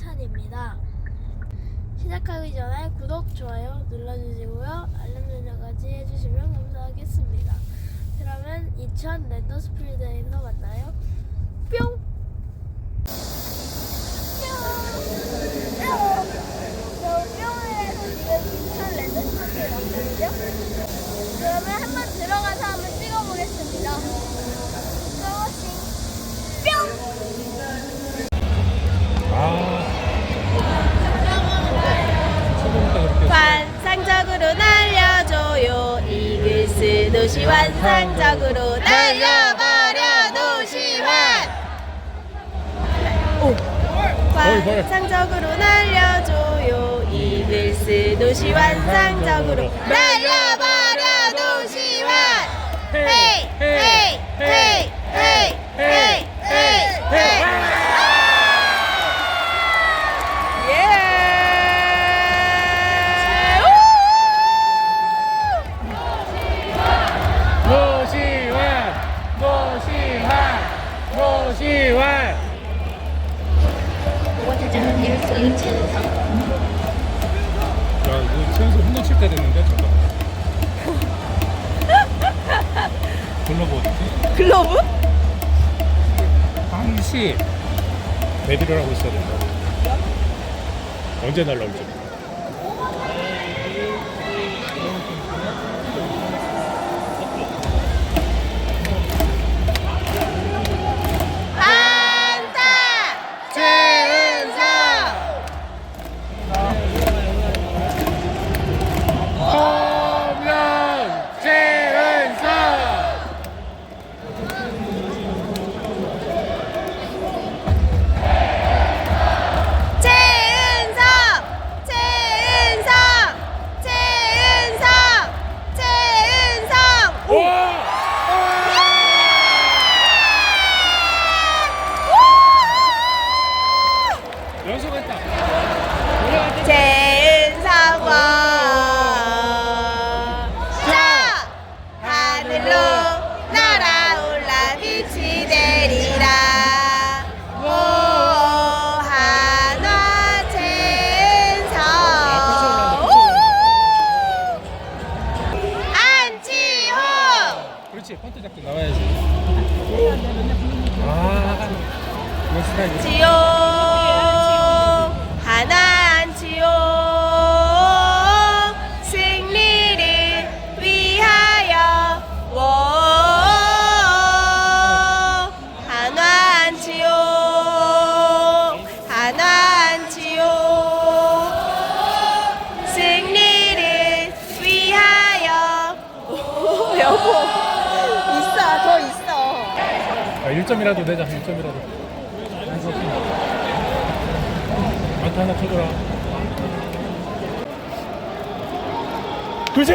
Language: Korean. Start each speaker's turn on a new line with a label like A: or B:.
A: 찬입니다. 시작하기 전에 구독, 좋아요 눌러주시고요. 알람 설정까지 해주시면 감사하겠습니다. 그러면 2000 랜더 스프리드에서 만나요. 뿅! 그러면 한번 들어가서 한번 찍어보겠습니다. 고고싱 뿅!
B: 아. 처음부터 그렇게.
C: 환상적으로 날려줘요 이글스 도시 환상적으로 날려버려 도시환. 환상적으로 날려줘요. 이글스 도시 환상적으로 날려버려 시환.
B: 야, 이거 최연소 홈런 칠때 됐는데 잠깐. 글러브 어디지?
C: 글러브?
B: 항시 배드를 하고 있어야 된다. 언제 날라올지.
C: 지용 하나 안치용 승리를 위하여 워. 하나 안치용 하나 안치용 승리를 위하여 오 여보 있어 더 있어.
B: 아, 1점이라도 내자. 1점이라도. 안타 하나 쳐줘라. 그지?